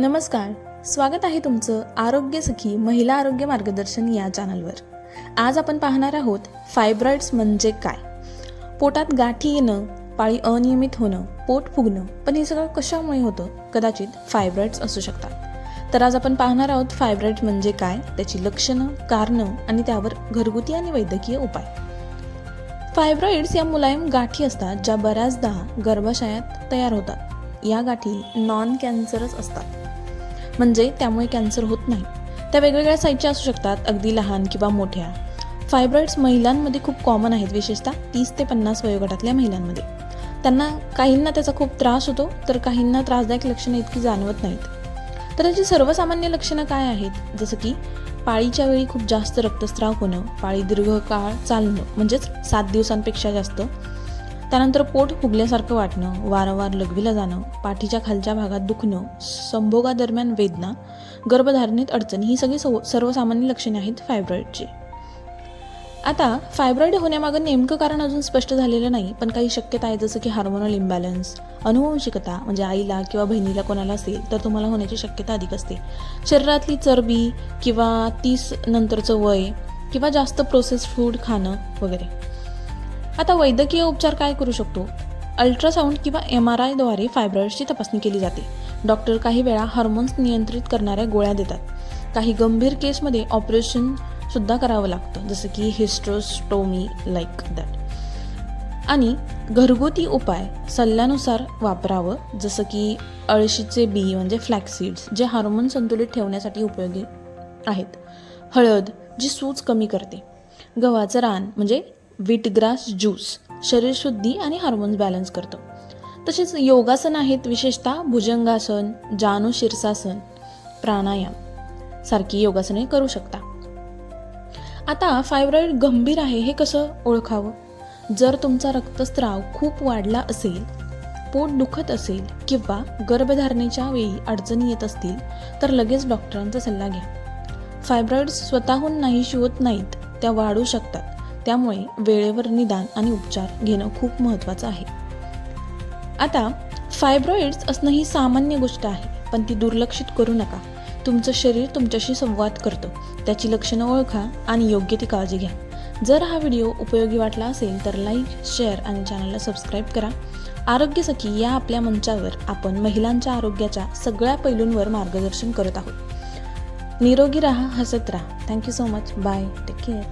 नमस्कार. स्वागत आहे तुमचं आरोग्य सखी महिला आरोग्य मार्गदर्शन या चॅनलवर आज आपण पाहणार आहोत फायब्रॉइड्स म्हणजे काय? पोटात गाठी येणं पाळी अनियमित होणं पोट फुगणं पण हे सगळं कशामुळे होतं? कदाचित फायब्रॉइड्स असू शकतात. तर आज आपण पाहणार आहोत फायब्रॉइड म्हणजे काय त्याची लक्षणं कारणं आणि त्यावर घरगुती आणि वैद्यकीय उपाय. फायब्रॉइड्स या मुलायम गाठी असतात ज्या बऱ्याचदा गर्भाशयात तयार होतात. या गाठी नॉन कॅन्सरच असतात. म्हणजे त्यामुळे कॅन्सर होत नाही. त्या वेगवेगळ्या साईजच्या असू शकतात अगदी लहान किंवा मोठ्या. फायब्रॉइड्स महिलांमध्ये खूप कॉमन आहेत विशेषतः तीस ते पन्नास वयोगटातल्या महिलांमध्ये. त्यांना काहींना त्याचा खूप त्रास होतो तर काहींना त्रासदायक लक्षणं इतकी जाणवत नाहीत. तर त्याची सर्वसामान्य लक्षणं काय आहेत? जसं की पाळीच्या वेळी खूप जास्त रक्तस्राव होणं पाळी दीर्घकाळ चालणं म्हणजेच सात दिवसांपेक्षा जास्त त्यानंतर पोट फुगल्यासारखं वाटणं वारंवार लघवीला जाणं पाठीच्या खालच्या भागात दुखणं संभोगादरम्यान वेदना गर्भधारणेत अडचणी ही सगळी सव सर्वसामान्य लक्षणे आहेत फायब्रॉईडची आता फायब्रॉईड होण्यामागं नेमकं कारण अजून स्पष्ट झालेलं नाही पण काही शक्यता आहे जसं की हार्मोनल इम्बॅलन्स अनुवंशिकता म्हणजे आईला किंवा बहिणीला कोणाला असेल तर तुम्हाला होण्याची शक्यता अधिक असते. शरीरातली चरबी किंवा तीस नंतरचं वय किंवा जास्त प्रोसेस फूड खाणं वगैरे. आता वैद्यकीय उपचार काय करू शकतो? अल्ट्रासाऊंड किंवा एम आर आयद्वारे फायब्रॉईडची तपासणी केली जाते. डॉक्टर काही वेळा हार्मोन्स नियंत्रित करणाऱ्या गोळ्या देतात. काही गंभीर केसमध्ये ऑपरेशन सुद्धा करावं लागतं जसं की हिस्ट्रोस्टोमी लाईक दॅट आणि घरगुती उपाय सल्ल्यानुसार वापरावं जसं की अळशीचे बी म्हणजे फ्लॅक्सीड्स जे हार्मोन संतुलित ठेवण्यासाठी उपयोगी आहेत. हळद जी सूज कमी करते. गव्हाचं रान म्हणजे व्हीटग्रास ज्यूस शरीरशुद्धी आणि हार्मोन्स बॅलन्स करतं. तसेच योगासन आहेत विशेषतः भुजंगासन जानू शीर्षासन प्राणायाम सारखी योगासने करू शकता. आता फायब्रॉईड गंभीर आहे हे कसं ओळखावं? जर तुमचा रक्तस्राव खूप वाढला असेल पोट दुखत असेल किंवा गर्भधारणेच्या वेळी अडचणी येत असतील तर लगेच डॉक्टरांचा सल्ला घ्या. फायब्रॉइड्स स्वतःहून नाही शिवत नाहीत त्या वाढू शकतात. त्यामुळे वेळेवर निदान आणि उपचार घेणं खूप महत्त्वाचं आहे. आता फायब्रॉइड्स असणं ही सामान्य गोष्ट आहे पण ती दुर्लक्षित करू नका. तुमचं शरीर तुमच्याशी संवाद करतं. त्याची लक्षणं ओळखा आणि योग्य ती काळजी घ्या. जर हा व्हिडिओ उपयोगी वाटला असेल तर लाईक शेअर आणि चॅनलला सबस्क्राईब करा. आरोग्य सखी या आपल्या मंचावर आपण महिलांच्या आरोग्याच्या सगळ्या पैलूंवर मार्गदर्शन करत आहोत. निरोगी राहा हसत राहा. Thank you so much bye take care